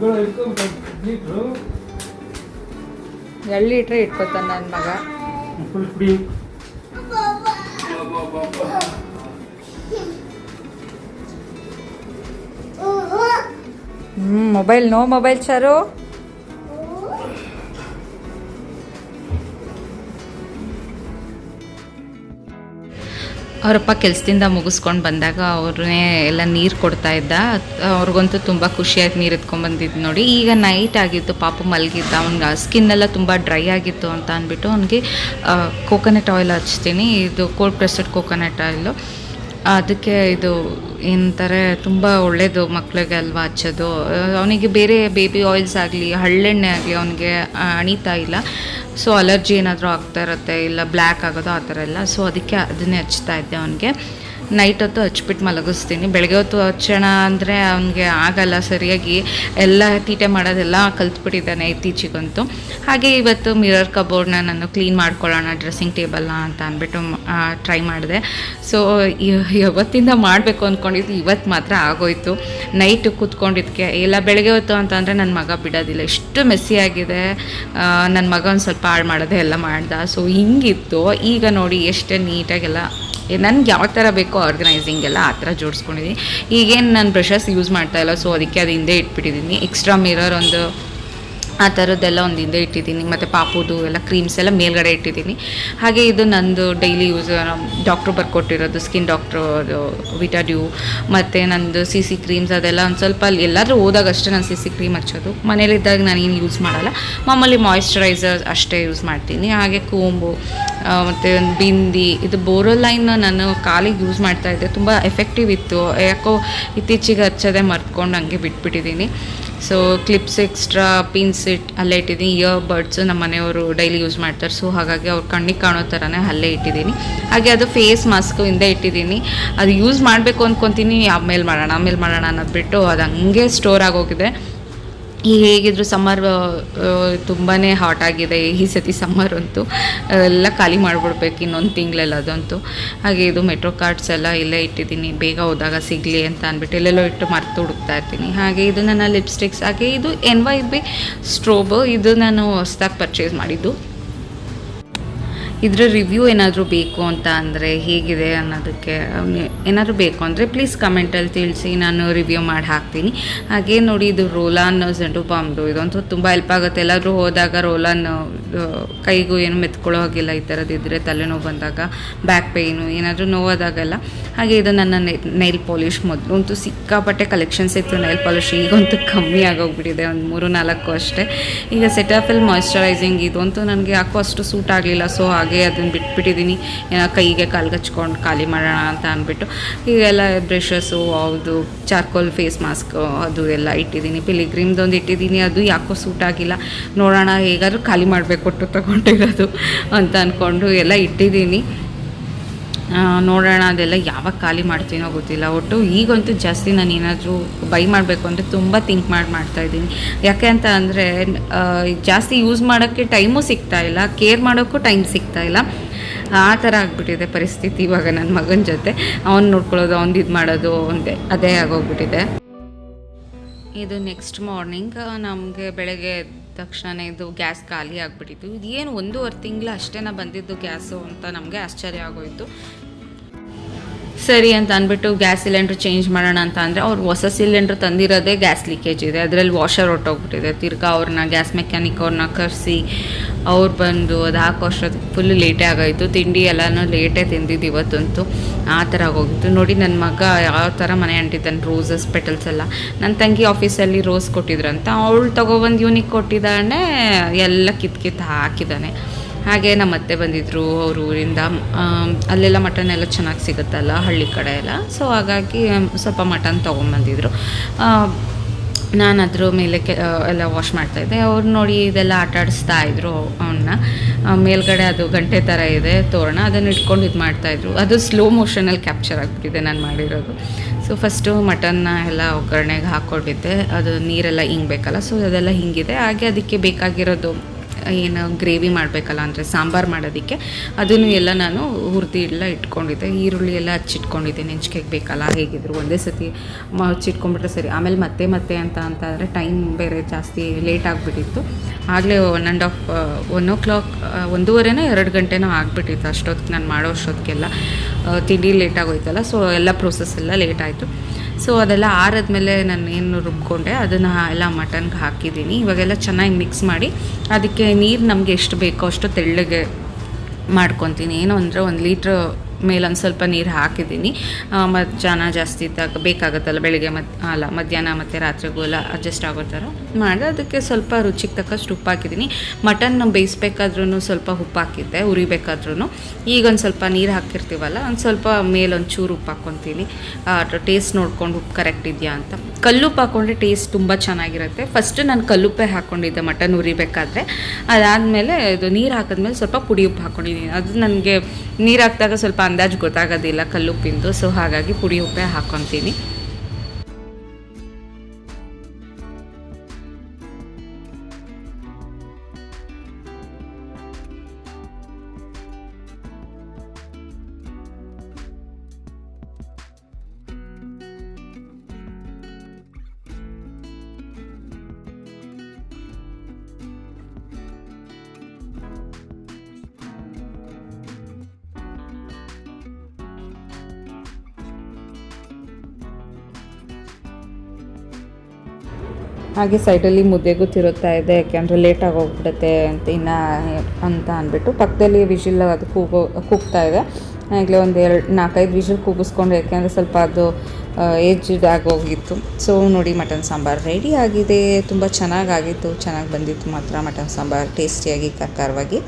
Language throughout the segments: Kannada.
ಇಗಳು ಇಟ್ಕೊಂಡು ಲೀಟ್ರು ಎರಡು ಲೀಟ್ರ್ ಇಟ್ಕೋತಾನೆ ನನ್ನ ಮಗ ಫುಲ್ ಕುಡಿ ಹ್ಞೂ ಮೊಬೈಲ್ ನೋ ಮೊಬೈಲ್ ಚಾರು ಅವರಪ್ಪ ಕೆಲಸದಿಂದ ಮುಗಿಸ್ಕೊಂಡು ಬಂದಾಗ ಅವ್ರನ್ನೇ ಎಲ್ಲ ನೀರು ಕೊಡ್ತಾ ಇದ್ದ. ಅವ್ರಿಗಂತೂ ತುಂಬ ಖುಷಿಯಾಗಿ ನೀರು ಎತ್ಕೊಂಡು ಬಂದಿದ್ದು ನೋಡಿ. ಈಗ ನೈಟ್ ಆಗಿತ್ತು, ಪಾಪ ಮಲಗಿದ್ದ. ಅವ್ನಿಗೆ ಸ್ಕಿನ್ ಎಲ್ಲ ತುಂಬ ಡ್ರೈ ಆಗಿತ್ತು ಅಂತ ಅಂದ್ಬಿಟ್ಟು ಅವನಿಗೆ ಕೋಕೋನಟ್ ಆಯಿಲ್ ಹಚ್ತೀನಿ. ಇದು ಕೋಲ್ಡ್ ಪ್ರೆಸ್ಡ್ ಕೋಕೋನಟ್ ಆಯಿಲು ಅದಕ್ಕೆ ಇದು ಏನಂತಾರೆ, ತುಂಬ ಒಳ್ಳೆಯದು ಮಕ್ಕಳಿಗೆ ಅಲ್ವಾ ಹಚ್ಚೋದು. ಅವನಿಗೆ ಬೇರೆ ಬೇಬಿ ಆಯಿಲ್ಸ್ ಆಗಲಿ, ಹಳ್ಳೆಣ್ಣೆ ಆಗಲಿ ಅವನಿಗೆ ಅಣಿತಾ ಇಲ್ಲ. ಸೊ ಅಲರ್ಜಿ ಏನಾದರೂ ಆಗ್ತಾ ಇರುತ್ತೆ, ಇಲ್ಲ ಬ್ಲ್ಯಾಕ್ ಆಗೋದು ಆ ಥರ ಎಲ್ಲ. ಸೊ ಅದಕ್ಕೆ ಅದನ್ನೇ ಹಚ್ತಾ ಇದ್ದೆ ಅವನಿಗೆ. ನೈಟ್ ಹೊತ್ತು ಹಚ್ಬಿಟ್ಟು ಮಲಗಿಸ್ತೀನಿ. ಬೆಳಗ್ಗೆ ಹೊತ್ತು ಹಚ್ಚೋಣ ಅಂದರೆ ಅವನಿಗೆ ಆಗಲ್ಲ ಸರಿಯಾಗಿ. ಎಲ್ಲ ತೀಟೆ ಮಾಡೋದೆಲ್ಲ ಕಲ್ತ್ಬಿಟ್ಟಿದ್ದಾನೆ ಇತ್ತೀಚೆಗಂತೂ. ಹಾಗೆ ಇವತ್ತು ಮಿರರ್ ಕಬೋರ್ಡ್ನ ನಾನು ಕ್ಲೀನ್ ಮಾಡ್ಕೊಳ್ಳೋಣ, ಡ್ರೆಸ್ಸಿಂಗ್ ಟೇಬಲ್ನ ಅಂತ ಅಂದ್ಬಿಟ್ಟು ಟ್ರೈ ಮಾಡಿದೆ. ಸೊ ಯಾವತ್ತಿಂದ ಮಾಡಬೇಕು ಅಂದ್ಕೊಂಡಿದ್ದು ಇವತ್ತು ಮಾತ್ರ ಆಗೋಯ್ತು. ನೈಟ್ ಕೂತ್ಕೊಂಡಿದ್ದಕ್ಕೆ, ಇಲ್ಲ ಬೆಳಗ್ಗೆ ಹೊತ್ತು ಅಂತಂದರೆ ನನ್ನ ಮಗ ಬಿಡೋದಿಲ್ಲ. ಎಷ್ಟು ಮೆಸ್ಸಿ ಆಗಿದೆ. ನನ್ನ ಮಗ ಒಂದು ಸ್ವಲ್ಪ ಹಾಳು ಮಾಡೋದೆ ಎಲ್ಲ ಮಾಡ್ದ. ಸೊ, ಹಿಂಗಿತ್ತು. ಈಗ ನೋಡಿ ಎಷ್ಟು ನೀಟಾಗೆಲ್ಲ ನನಗೆ ಯಾವ ಥರ ಬೇಕು ಆರ್ಗನೈಸಿಂಗ್ ಎಲ್ಲ ಆ ಥರ ಜೋಡಿಸ್ಕೊಂಡಿದ್ದೀನಿ ಈಗೇನು ನಾನು ಬ್ರಷಸ್ ಯೂಸ್ ಮಾಡ್ತಾ ಇಲ್ಲ ಸೊ ಅದಕ್ಕೆ ಅದು ಹಿಂದೆ ಇಟ್ಬಿಟ್ಟಿದ್ದೀನಿ ಎಕ್ಸ್ಟ್ರಾ ಮಿರರ್ ಒಂದು ಆ ಥರದ್ದೆಲ್ಲ ಒಂದು ಹಿಂದೆ ಇಟ್ಟಿದ್ದೀನಿ. ಮತ್ತು ಪಾಪುದು ಎಲ್ಲ ಕ್ರೀಮ್ಸ್ ಎಲ್ಲ ಮೇಲ್ಗಡೆ ಇಟ್ಟಿದ್ದೀನಿ. ಹಾಗೆ ಇದು ನಂದು ಡೈಲಿ ಯೂಸ್ ಡಾಕ್ಟ್ರು ಬರ್ಕೊಟ್ಟಿರೋದು ಸ್ಕಿನ್ ಡಾಕ್ಟ್ರು ವಿಟಾಡ್ಯೂ ಮತ್ತು ನಂದು ಸಿ ಸಿ ಕ್ರೀಮ್ಸ್ ಅದೆಲ್ಲ ಒಂದು ಸ್ವಲ್ಪ ಅಲ್ಲಿ ಎಲ್ಲಾದರೂ ಹೋದಾಗ ಅಷ್ಟೇ ನಾನು ಸಿ ಸಿ ಕ್ರೀಮ್ ಹಚ್ಚೋದು. ಮನೇಲಿದ್ದಾಗ ನಾನು ಏನು ಯೂಸ್ ಮಾಡಲ್ಲ. ಮಾಮೂಲಿ ಮಾಯಿಶ್ಚರೈಸರ್ ಅಷ್ಟೇ ಯೂಸ್ ಮಾಡ್ತೀನಿ. ಹಾಗೆ ಕೂಂಬು ಮತ್ತು ಒಂದು ಬಿಂದಿ, ಇದು ಬೋರೋಲೈನ್ ನಾನು ಕಾಲಿಗೆ ಯೂಸ್ ಮಾಡ್ತಾ ಇದ್ದೆ. ತುಂಬ ಎಫೆಕ್ಟಿವ್ ಇತ್ತು. ಯಾಕೋ ಇತ್ತೀಚೆಗೆ ಹಚ್ಚೋದೇ ಮರ್ತ್ಕೊಂಡು ಹಂಗೆ ಬಿಟ್ಬಿಟ್ಟಿದ್ದೀನಿ ಸೊ ಕ್ಲಿಪ್ಸ್ ಎಕ್ಸ್ಟ್ರಾ ಪಿನ್ಸ್ ಇಟ್ ಅಲ್ಲೇ ಇಟ್ಟಿದ್ದೀನಿ. ಇಯರ್ ಬಡ್ಸು ನಮ್ಮ ಮನೆಯವರು ಡೈಲಿ ಯೂಸ್ ಮಾಡ್ತಾರೆ. ಸೊ ಹಾಗಾಗಿ ಅವ್ರು ಕಣ್ಣಿಗೆ ಕಾಣೋ ಥರನೇ ಅಲ್ಲೇ ಇಟ್ಟಿದ್ದೀನಿ. ಹಾಗೆ ಅದು ಫೇಸ್ ಮಾಸ್ಕ್ ಹಿಂದೆ ಇಟ್ಟಿದ್ದೀನಿ. ಅದು ಯೂಸ್ ಮಾಡಬೇಕು ಅಂದ್ಕೊತೀನಿ ಆಮೇಲೆ ಮಾಡೋಣ ಆಮೇಲೆ ಮಾಡೋಣ ಅನ್ನೋದು ಬಿಟ್ಟು ಅದು ಹಂಗೆ ಸ್ಟೋರ್ ಆಗೋಗಿದೆ. ಹೇಗಿದ್ರು ಸಮ್ಮರ್ ತುಂಬಾ ಹಾಟ್ ಆಗಿದೆ. ಈ ಸತಿ ಸಮ್ಮರ್ ಅಂತೂ ಎಲ್ಲ ಖಾಲಿ ಮಾಡಿಬಿಡ್ಬೇಕು ಇನ್ನೊಂದು ತಿಂಗಳಲ್ಲಿ ಅದಂತೂ. ಹಾಗೆ ಇದು ಮೆಟ್ರೋ ಕಾರ್ಡ್ಸ್ ಎಲ್ಲ ಇಲ್ಲೇ ಇಟ್ಟಿದ್ದೀನಿ. ಬೇಗ ಹೋದಾಗ ಸಿಗಲಿ ಅಂತ ಅಂದ್ಬಿಟ್ಟು ಇಲ್ಲೆಲ್ಲೋ ಇಟ್ಟು ಮರ್ತು ಹುಡುಕ್ತಾ ಇರ್ತೀನಿ. ಹಾಗೆ ಇದು ನನ್ನ ಲಿಪ್ಸ್ಟಿಕ್ಸ್ ಹಾಗೆ ಇದು ಎನ್ ವೈ ಬಿ ಸ್ಟ್ರೋಬ್ ಇದು ನಾನು ಹೊಸ್ದಾಗಿ ಪರ್ಚೇಸ್ ಮಾಡಿದ್ದು. ಇದ್ರ ರಿವ್ಯೂ ಏನಾದರೂ ಬೇಕು ಅಂತ ಅಂದರೆ ಹೇಗಿದೆ ಅನ್ನೋದಕ್ಕೆ ಏನಾದರೂ ಬೇಕು ಅಂದರೆ ಪ್ಲೀಸ್ ಕಮೆಂಟಲ್ಲಿ ತಿಳಿಸಿ, ನಾನು ರಿವ್ಯೂ ಮಾಡಿ ಹಾಕ್ತೀನಿ. ಹಾಗೆ ನೋಡಿ, ಇದು ರೋಲಾನ್ ಸೆಂಟು ಬಾಂಬ್ದು ಇದಂತೂ ತುಂಬ ಹೆಲ್ಪ್ ಆಗುತ್ತೆ. ಎಲ್ಲಾದರೂ ಹೋದಾಗ ರೋಲಾನ್ ಕೈಗೂ ಏನು ಮೆತ್ಕೊಳ್ಳೋ ಹಾಗಿಲ್ಲ ಈ ಥರದ್ದು ಇದ್ದರೆ ತಲೆನೋವು ಬಂದಾಗ ಬ್ಯಾಕ್ ಪೇಯ್ನು ಏನಾದರೂ ನೋವಾದಾಗೆಲ್ಲ. ಹಾಗೆ ಇದು ನನ್ನ ನೈಲ್ ಪಾಲಿಷ್ ಮೊದಲು. ಅಂತೂ ಸಿಕ್ಕಾಪಟ್ಟೆ ಕಲೆಕ್ಷನ್ಸ್ ಇತ್ತು. ನೈಲ್ ಪಾಲಿಷ್ ಈಗಂತೂ ಕಮ್ಮಿ ಆಗೋಗ್ಬಿಟ್ಟಿದೆ. ಒಂದು ಮೂರು ನಾಲ್ಕು ಅಷ್ಟೇ. ಈಗ ಸೆಟಾಫಿಲ್ ಇದು ಇದಂತೂ ನನಗೆ ಯಾಕೋ ಅಷ್ಟು ಸೂಟ್ ಆಗಲಿಲ್ಲ ಸೊ ಹಾಗೆ. ಅದನ್ನು ಬಿಟ್ಬಿಟ್ಟಿದ್ದೀನಿ. ಕೈಗೆ ಹಚ್ಕೊಂಡು ಖಾಲಿ ಮಾಡೋಣ ಅಂತ ಅಂದ್ಬಿಟ್ಟು. ಈಗೆಲ್ಲ ಬ್ರಷಸ್ಸು ಅದು ಚಾರ್ಕೋಲ್ ಫೇಸ್ ಮಾಸ್ಕ್, ಅದು ಎಲ್ಲ ಇಟ್ಟಿದ್ದೀನಿ. ಪಿಲಿಗ್ರಿಮ್ದೊಂದು ಇಟ್ಟಿದ್ದೀನಿ. ಅದು ಯಾಕೋ ಸೂಟ್ ಆಗಿಲ್ಲ. ನೋಡೋಣ, ಹೇಗಾದರೂ ಖಾಲಿ ಮಾಡಬೇಕು ಕೊಟ್ಟು ತಗೊಂಡಿರೋದು ಅಂತ ಅಂದ್ಕೊಂಡು ಎಲ್ಲ ಇಟ್ಟಿದ್ದೀನಿ. ನೋಡೋಣ, ಅದೆಲ್ಲ ಯಾವಾಗ ಖಾಲಿ ಮಾಡ್ತೀನೋ ಗೊತ್ತಿಲ್ಲ. ಒಟ್ಟು ಈಗಂತೂ ಜಾಸ್ತಿ ನಾನು ಏನಾದರೂ ಬೈ ಮಾಡಬೇಕು ಅಂದರೆ ತುಂಬ ಥಿಂಕ್ ಮಾಡಿ, ಮಾಡ್ತಾ ಇದ್ದೀನಿ. ಯಾಕೆ ಅಂತ ಅಂದರೆ ಜಾಸ್ತಿ ಯೂಸ್ ಮಾಡೋಕ್ಕೆ ಟೈಮು ಸಿಗ್ತಾ ಇಲ್ಲ. ಕೇರ್ ಮಾಡೋಕ್ಕೂ ಟೈಮ್ ಸಿಗ್ತಾ ಇಲ್ಲ. ಆ ಥರ ಆಗಿಬಿಟ್ಟಿದೆ ಪರಿಸ್ಥಿತಿ ಇವಾಗ ನನ್ನ ಮಗನ ಜೊತೆ. ಅವ್ನು ನೋಡ್ಕೊಳ್ಳೋದು, ಅವ್ನು ಇದು ಮಾಡೋದು ಒಂದೇ ಅದೇ ಆಗೋಗ್ಬಿಟ್ಟಿದೆ. ಇದು ನೆಕ್ಸ್ಟ್ ಮಾರ್ನಿಂಗ್ ನಮಗೆ ಬೆಳಗ್ಗೆ ತಕ್ಷಣ ಇದು ಗ್ಯಾಸ್ ಖಾಲಿ ಆಗಿಬಿಟ್ಟಿತ್ತು. ಇದು ಏನು ಒಂದೂವರೆ ತಿಂಗಳು ಅಷ್ಟೇನ ಬಂದಿದ್ದು ಗ್ಯಾಸು ಅಂತ ನಮಗೆ ಆಶ್ಚರ್ಯ ಆಗೋಯಿತು. ಸರಿ ಅಂತ ಅಂದ್ಬಿಟ್ಟು ಗ್ಯಾಸ್ ಸಿಲಿಂಡ್ರ್ ಚೇಂಜ್ ಮಾಡೋಣ ಅಂತ ಅಂದರೆ ಅವ್ರು ಹೊಸ ಸಿಲಿಂಡ್ರ್ ತಂದಿರೋದೇ ಗ್ಯಾಸ್ ಲೀಕೇಜ್ ಇದೆ. ಅದರಲ್ಲಿ ವಾಷರ್ ಹೊಟ್ಟೋಗ್ಬಿಟ್ಟಿದೆ ತಿರ್ಗಾ ಅವ್ರನ್ನ, ಗ್ಯಾಸ್ ಮೆಕ್ಯಾನಿಕ್ ಅವ್ರನ್ನ ಕರೆಸಿ ಅವ್ರು ಬಂದು ಅದು ಹಾಕೋ ಅಷ್ಟೊತ್ತಿಗೆ ಫುಲ್ ಲೇಟೇ ಆಗೋಯಿತು. ತಿಂಡಿ ಎಲ್ಲನೂ ಲೇಟೇ ತಿಂದಿದ್ದು ಇವತ್ತಂತೂ. ಆ ಥರ ಆಗೋಗಿತ್ತು. ನೋಡಿ ನನ್ನ ಮಗ ಯಾವ ಥರ ಮನೆ ಅಂಟಿದ್ದಾನೆ ರೋಸಸ್ ಪೆಟಲ್ಸ್ ಎಲ್ಲ. ನನ್ನ ತಂಗಿ ಆಫೀಸಲ್ಲಿ ರೋಸ್ ಕೊಟ್ಟಿದ್ರಂತ. ಅವಳು ತೊಗೊಬಂದು ಇವನಿಗೆ ಕೊಟ್ಟಿದ್ದಾನೆ ಎಲ್ಲ ಕಿತ್ತು ಕಿತ್ತು ಹಾಕಿದ್ದಾನೆ. ಹಾಗೆ ನಮ್ಮ ಅತ್ತೆ ಬಂದಿದ್ದರು ಅವ್ರ ಊರಿಂದ. ಅಲ್ಲೆಲ್ಲ ಮಟನ್ ಎಲ್ಲ ಚೆನ್ನಾಗಿ ಸಿಗುತ್ತಲ್ಲ ಹಳ್ಳಿ ಕಡೆ ಎಲ್ಲ. ಸೊ ಹಾಗಾಗಿ ಸ್ವಲ್ಪ ಮಟನ್ ತೊಗೊಂಬಂದಿದ್ರು. ನಾನು ಅದ್ರ ಮೇಲೆ ಕೆ ಎಲ್ಲ ವಾಶ್ ಮಾಡ್ತಾಯಿದ್ದೆ ಅವ್ರು ನೋಡಿ ಇದೆಲ್ಲ ಆಟ ಆಡಿಸ್ತಾ ಇದ್ರು ಅವನ್ನ ಮೇಲ್ಗಡೆ ಅದು ಗಂಟೆ ಥರ ಇದೆ ತೋರಣ. ಅದನ್ನು ಇಟ್ಕೊಂಡು ಇದು ಮಾಡ್ತಾಯಿದ್ರು ಅದು ಸ್ಲೋ ಮೋಷನಲ್ಲಿ ಕ್ಯಾಪ್ಚರ್ ಆಗಿಬಿಟ್ಟಿದೆ ನಾನು ಮಾಡಿರೋದು. ಸೊ ಫಸ್ಟು ಮಟನ್ನ ಎಲ್ಲ ಒಗ್ಗರಣೆಗೆ ಹಾಕ್ಕೊಂಡಿದ್ದೆ ಅದು ನೀರೆಲ್ಲ ಹಿಂಗಬೇಕಲ್ಲ ಸೊ ಅದೆಲ್ಲ ಹಿಂಗಿದೆ. ಹಾಗೆ ಅದಕ್ಕೆ ಬೇಕಾಗಿರೋದು ಏನು ಗ್ರೇವಿ ಮಾಡಬೇಕಲ್ಲ ಅಂದರೆ ಸಾಂಬಾರು ಮಾಡೋದಕ್ಕೆ, ಅದನ್ನು ಎಲ್ಲ ನಾನು ಹುರಿದು ಎಲ್ಲ ಇಟ್ಕೊಂಡಿದ್ದೆ. ಈರುಳ್ಳಿ ಎಲ್ಲ ಹಚ್ಚಿಟ್ಕೊಂಡಿದ್ದೆ. ನೆಂಚ್ಕೆಗೆ ಬೇಕಲ್ಲ, ಹೇಗಿದ್ರು ಒಂದೇ ಸತಿ ಹಚ್ಚಿಟ್ಕೊಂಡ್ಬಿಟ್ರೆ ಸರಿ. ಆಮೇಲೆ ಮತ್ತೆ ಮತ್ತೆ ಅಂತ ಅಂತ ಅಂದರೆ ಟೈಮ್ ಬೇರೆ ಜಾಸ್ತಿ ಲೇಟ್ ಆಗಿಬಿಟ್ಟಿತ್ತು. ಆಗಲೇ one and half one o'clock ಒಂದೂವರೆನೋ ಎರಡು ಗಂಟೆನೋ ಆಗಿಬಿಟ್ಟಿತ್ತು ಅಷ್ಟೊತ್ತಿಗೆ ನಾನು ಮಾಡೋ ಅಷ್ಟೊತ್ತಿಗೆಲ್ಲ. ತಿಂಡಿ ಲೇಟ್ ಆಗೋಯ್ತಲ್ಲ, ಸೊ ಎಲ್ಲ ಪ್ರೊಸೆಸ್ ಎಲ್ಲ ಲೇಟ್ ಆಯಿತು. ಸೊ ಅದೆಲ್ಲ ಆರದ್ಮೇಲೆ ನಾನು ಏನು ರುಬ್ಕೊಂಡೆ, ಅದನ್ನು ಎಲ್ಲ ಮಟನ್ಗೆ ಹಾಕಿದ್ದೀನಿ. ಇವಾಗೆಲ್ಲ ಚೆನ್ನಾಗಿ ಮಿಕ್ಸ್ ಮಾಡಿ, ಅದಕ್ಕೆ ನೀರು ನಮಗೆ ಎಷ್ಟು ಬೇಕೋ ಅಷ್ಟು ತೆಳ್ಳಗೆ ಮಾಡ್ಕೊತೀನಿ. ಏನು ಅಂದರೆ ಒಂದು ಲೀಟ್ರ್ ಮೇಲೆ ಒಂದು ಸ್ವಲ್ಪ ನೀರು ಹಾಕಿದ್ದೀನಿ. ಮತ್ತು ಜನ ಜಾಸ್ತಿ ಇದ್ದಾಗ ಬೇಕಾಗುತ್ತಲ್ಲ, ಬೆಳಿಗ್ಗೆ ಮತ್ತು ಅಲ್ಲ, ಮಧ್ಯಾಹ್ನ ಮತ್ತು ರಾತ್ರಿಗೂ ಎಲ್ಲ ಅಡ್ಜಸ್ಟ್ ಆಗೋ ಥರ. ಮಾಡಿದೆ. ಅದಕ್ಕೆ ಸ್ವಲ್ಪ ರುಚಿಗೆ ತಕ್ಕಷ್ಟು ಉಪ್ಪು ಹಾಕಿದ್ದೀನಿ ಮಟನ್ ಬೇಯಿಸ್ಬೇಕಾದ್ರೂ ಸ್ವಲ್ಪ ಉಪ್ಪು ಹಾಕಿದ್ದೆ ಉರಿಬೇಕಾದ್ರೂ ಈಗ ಒಂದು ಸ್ವಲ್ಪ ನೀರು ಹಾಕಿರ್ತೀವಲ್ಲ ಒಂದು ಸ್ವಲ್ಪ ಮೇಲೊಂದು ಚೂರು ಉಪ್ಪು ಹಾಕ್ಕೊತೀನಿ ಟೇಸ್ಟ್ ನೋಡ್ಕೊಂಡು ಉಪ್ಪು ಕರೆಕ್ಟ್ ಇದೆಯಾ ಅಂತ. ಕಲ್ಲುಪ್ಪು ಹಾಕ್ಕೊಂಡ್ರೆ ಟೇಸ್ಟ್ ತುಂಬ ಚೆನ್ನಾಗಿರುತ್ತೆ. ಫಸ್ಟ್ ನಾನು ಕಲ್ಲುಪ್ಪೆ ಹಾಕ್ಕೊಂಡಿದ್ದೆ ಮಟನ್ ಉರಿಬೇಕಾದ್ರೆ ಅದಾದಮೇಲೆ ಇದು ನೀರು ಹಾಕಿದ್ಮೇಲೆ ಸ್ವಲ್ಪ ಪುಡಿ ಉಪ್ಪು ಹಾಕ್ಕೊಂಡಿದ್ದೀನಿ ಅದು ನನಗೆ ನೀರು ಹಾಕಿದಾಗ ಸ್ವಲ್ಪ ಅಂದಾಜು ಗೊತ್ತಾಗೋದಿಲ್ಲ ಕಲ್ಲುಪ್ಪಿಂದು. ಸೊ ಹಾಗಾಗಿ ಪುಡಿ ಉಪ್ಪೆ ಹಾಕ್ಕೊತೀನಿ ಹಾಗೆ ಸೈಡಲ್ಲಿ ಮುದ್ದೆಗೂ ತಿರುತ್ತಾ ಇದೆ ಯಾಕೆಂದರೆ ಲೇಟಾಗಿ ಹೋಗ್ಬಿಡುತ್ತೆ ಅಂತ ಇನ್ನು ಅಂತ ಅಂದ್ಬಿಟ್ಟು ಪಕ್ಕದಲ್ಲಿ ವಿಷಿಲ್ ಅದು ಕೂಗೋ, ಕೂಗ್ತಾ ಇದೆ. ಆಗಲೇ ಒಂದು ಎರಡು, ನಾಲ್ಕೈದು ವಿಷಲ್ ಕೂಗಿಸ್ಕೊಂಡು ಯಾಕೆಂದರೆ ಸ್ವಲ್ಪ ಅದು ಏಜ್ಡ್ ಆಗೋಗಿತ್ತು. ಸೊ ನೋಡಿ ಮಟನ್ ಸಾಂಬಾರು ರೆಡಿ ಆಗಿದೆ. ತುಂಬ ಚೆನ್ನಾಗಾಗಿತ್ತು ಚೆನ್ನಾಗಿ ಬಂದಿತ್ತು ಮಾತ್ರ ಮಟನ್ ಸಾಂಬಾರು ಟೇಸ್ಟಿಯಾಗಿ ಖಾರವಾಗಿ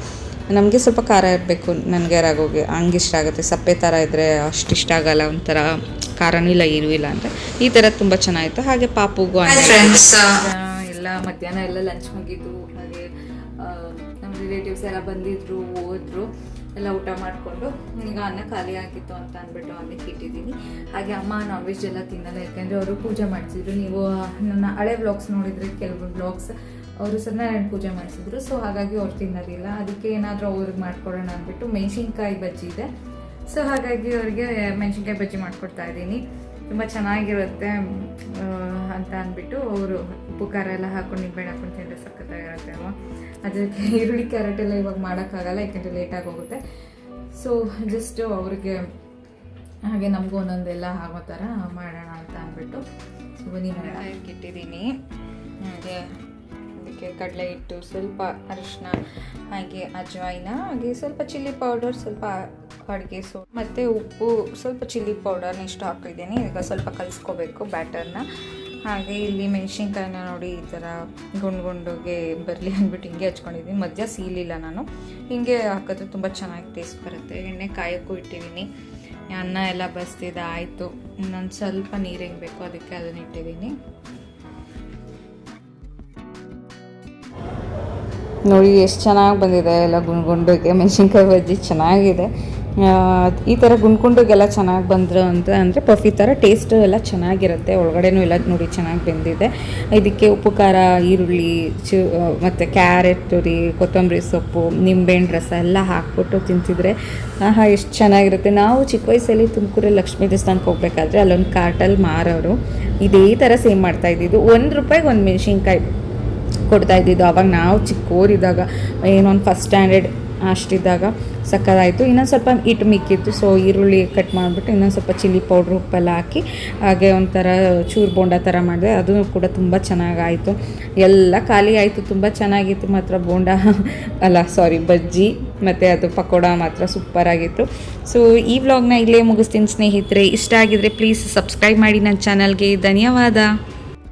ನಮಗೆ ಸ್ವಲ್ಪ ಖಾರ ಇರಬೇಕು ನನಗೆ ರಾಗೋಗಿ ಹಂಗೆ ಇಷ್ಟ ಆಗುತ್ತೆ. ಸಪ್ಪೆ ಥರ ಇದ್ದರೆ ಅಷ್ಟು ಇಷ್ಟ ಆಗಲ್ಲ ಒಂಥರ ಖಾರನೂ ಇಲ್ಲ ಏನೂ ಇಲ್ಲ ಅಂದರೆ ಈ ಥರ ತುಂಬ ಚೆನ್ನಾಗಿತ್ತು. ಹಾಗೆ ಪಾಪುಗೂ ಫ್ರೆಂಡ್ಸ್ ಎಲ್ಲ ಮಧ್ಯಾಹ್ನ ಎಲ್ಲ ಲಂಚ್ ಮುಗಿದು ಹಾಗೆ ನಮ್ಮ ರಿಲೇಟಿವ್ಸ್ ಎಲ್ಲ ಬಂದಿದ್ರು ಹೋದ್ರು. ಎಲ್ಲ ಊಟ ಮಾಡಿಕೊಂಡು ಈಗ ಅನ್ನ ಖಾಲಿ ಆಗಿತ್ತು ಅಂತ ಅಂದ್ಬಿಟ್ಟು ಅನ್ನಕ್ಕೆ ಇಟ್ಟಿದ್ದೀನಿ. ಹಾಗೆ ಅಮ್ಮ ನಾನ್ ವೆಜ್ ಎಲ್ಲ ತಿನ್ನಲ್ಲ ಯಾಕೆಂದರೆ ಅವರು ಪೂಜೆ ಮಾಡಿಸಿದ್ರು ನೀವು ನನ್ನ ಹಳೆ ವ್ಲಾಗ್ಸ್ ನೋಡಿದರೆ ಕೆಲವು ವ್ಲಾಗ್ಸ್ ಅವರು ಸತ್ಯನಾರಾಯಣ ಪೂಜೆ ಮಾಡಿಸಿದ್ರು. ಸೊ ಹಾಗಾಗಿ ಅವ್ರು ತಿನ್ನೋದಿಲ್ಲ. ಅದಕ್ಕೆ ಏನಾದರೂ ಅವ್ರಿಗೆ ಮಾಡ್ಕೊಡೋಣ ಅಂದ್ಬಿಟ್ಟು ಮೆಣಸಿನ್ಕಾಯಿ ಬಜ್ಜಿ ಇದೆ. ಸೊ ಹಾಗಾಗಿ ಅವರಿಗೆ ಮೆಣಸಿನ್ಕಾಯಿ ಬಜ್ಜಿ ಮಾಡಿಕೊಡ್ತಾ ಇದ್ದೀನಿ. ತುಂಬ ಚೆನ್ನಾಗಿರುತ್ತೆ ಅಂತ ಅಂದ್ಬಿಟ್ಟು ಅವರು ಉಪ್ಪು ಖಾರ ಎಲ್ಲ ಹಾಕೊಂಡು ನಿಂಬೆಹಣ್ಣು ಹಾಕೊಂಡು ತಿಂದರೆ ಸಖತ್ತಾಗಿರುತ್ತೆ ಅಲ್ವಾ? ಅದಕ್ಕೆ ಈರುಳ್ಳಿ, ಕ್ಯಾರೆಟ್ ಎಲ್ಲ ಇವಾಗ ಮಾಡೋಕ್ಕಾಗಲ್ಲ, ಯಾಕೆಂದರೆ ಲೇಟಾಗಿ ಹೋಗುತ್ತೆ. ಸೊ ಜಸ್ಟ್ ಅವ್ರಿಗೆ ಹಾಗೆ ನಮಗೂ ಒಂದೊಂದೆಲ್ಲ ಆಗೋ ಥರ ಮಾಡೋಣ ಅಂತ ಅಂದ್ಬಿಟ್ಟು. ಸೊ ಬನ್ನಿ ಇಟ್ಟಿದ್ದೀನಿ ಹಾಗೆ ಅದಕ್ಕೆ ಕಡಲೆ ಹಿಟ್ಟು, ಸ್ವಲ್ಪ ಅರಿಶಿನ ಹಾಗೆ ಅಜ್ವಾಯಿನ, ಹಾಗೆ ಸ್ವಲ್ಪ ಚಿಲ್ಲಿ ಪೌಡರ್, ಸ್ವಲ್ಪ ಅಡುಗೆ ಸೋ ಮತ್ತು ಉಪ್ಪು, ಸ್ವಲ್ಪ ಚಿಲ್ಲಿ ಪೌಡರ್ನ ಇಷ್ಟು ಹಾಕಿದ್ದೀನಿ. ಈಗ ಸ್ವಲ್ಪ ಕಲಿಸ್ಕೋಬೇಕು ಬ್ಯಾಟರ್ನ. ಹಾಗೆ ಇಲ್ಲಿ ಮೆಣಸಿನ್ಕಾಯಿನ ನೋಡಿ, ಈ ಥರ ಗುಂಡು ಗುಂಡುಗೆ ಬರಲಿ ಅಂದ್ಬಿಟ್ಟು ಹಿಂಗೆ ಹಚ್ಕೊಂಡಿದ್ದೀನಿ. ಮಧ್ಯ ಸೀಲಿಲ್ಲ ನಾನು. ಹಿಂಗೆ ಹಾಕಿದ್ರೆ ತುಂಬ ಚೆನ್ನಾಗಿ ಟೇಸ್ಟ್ ಬರುತ್ತೆ. ಎಣ್ಣೆ ಕಾಯೋಕ್ಕೂ ಇಟ್ಟಿದ್ದೀನಿ. ಅನ್ನ ಎಲ್ಲ ಬಸ್ತಿದೆ, ಆಯಿತು. ಇನ್ನೊಂದು ಸ್ವಲ್ಪ ನೀರು ಹೆಂಗೆ ಬೇಕು ಅದಕ್ಕೆ ಅದನ್ನ ಇಟ್ಟಿದ್ದೀನಿ. ನೋಡಿ, ಎಷ್ಟು ಚೆನ್ನಾಗಿ ಬಂದಿದೆ ಎಲ್ಲ ಗುಂಡು ಗುಂಡುಗೆ ಮೆಣಸಿನ್ಕಾಯಿ ಬಜ್ಜಿ ಚೆನ್ನಾಗಿದೆ. ಈ ಥರ ಗುಂಡು ಚೆನ್ನಾಗಿ ಬಂದರು ಅಂತ ಅಂದರೆ ಪಫಿ ಥರ ಟೇಸ್ಟು ಎಲ್ಲ ಚೆನ್ನಾಗಿರುತ್ತೆ. ಒಳಗಡೆನೂ ಎಲ್ಲ ನೋಡಿ ಚೆನ್ನಾಗಿ ಬೆಂದಿದೆ. ಇದಕ್ಕೆ ಉಪ್ಪು, ಖಾರ, ಈರುಳ್ಳಿ, ಚು ಮತ್ತು ಕ್ಯಾರೆಟ್, ತುರಿ, ಕೊತ್ತಂಬರಿ ಸೊಪ್ಪು, ನಿಂಬೆಹಣ್ಣು ರಸ ಎಲ್ಲ ಹಾಕ್ಬಿಟ್ಟು ತಿಂತಿದ್ರೆ, ಆಹಾ, ಎಷ್ಟು ಚೆನ್ನಾಗಿರುತ್ತೆ. ನಾವು ಚಿಕ್ಕ ವಯಸ್ಸಲ್ಲಿ ತುಮಕೂರಲ್ಲಿ ಲಕ್ಷ್ಮೀ ದೇವಸ್ಥಾನಕ್ಕೆ ಹೋಗ್ಬೇಕಾದ್ರೆ ಅಲ್ಲೊಂದು ಕಾರ್ಟಲ್ಲಿ ಮಾರೋರು ಇದೇ ಥರ ಸೇಮ್ ಮಾಡ್ತಾ ಇದ್ದಿದ್ದು. ಒಂದು ರೂಪಾಯಿಗೆ ಒಂದು ಮೆಣಸಿನ್ಕಾಯಿ ಕೊಡ್ತಾ ಇದ್ದಿದ್ದು. ಅವಾಗ ನಾವು ಚಿಕ್ಕೋರಿದ್ದಾಗ ಏನೊಂದು ಫಸ್ಟ್ ಸ್ಟ್ಯಾಂಡರ್ಡ್ ಅಷ್ಟಿದ್ದಾಗ ಸಕ್ಕದಾಯಿತು ಇನ್ನೊಂದು ಸ್ವಲ್ಪ ಹಿಟ್ಟು ಮಿಕ್ಕಿತ್ತು ಸೊ ಈರುಳ್ಳಿ ಕಟ್ ಮಾಡಿಬಿಟ್ಟು ಇನ್ನೊಂದು ಸ್ವಲ್ಪ ಚಿಲ್ಲಿ ಪೌಡ್ರ್ ಉಪ್ಪೆಲ್ಲ ಹಾಕಿ, ಹಾಗೆ ಒಂಥರ ಚೂರು ಬೋಂಡ ಥರ ಮಾಡಿದೆ. ಅದು ಕೂಡ ತುಂಬ ಚೆನ್ನಾಗಾಯಿತು. ಎಲ್ಲ ಖಾಲಿ ಆಯಿತು, ತುಂಬ ಚೆನ್ನಾಗಿತ್ತು. ಮಾತ್ರ ಬೋಂಡ, ಅಲ್ಲ ಸಾರಿ ಬಜ್ಜಿ, ಮತ್ತು ಅದು ಪಕೋಡ ಮಾತ್ರ ಸೂಪರಾಗಿತ್ತು ಸೊ ಈ ವ್ಲಾಗ್ನ ಇಲ್ಲೇ ಮುಗಿಸ್ತೀನಿ ಸ್ನೇಹಿತರೆ. ಇಷ್ಟ ಆಗಿದ್ರೆ ಪ್ಲೀಸ್ ಸಬ್ಸ್ಕ್ರೈಬ್ ಮಾಡಿ ನನ್ನ ಚಾನಲ್ಗೆ ಧನ್ಯವಾದ.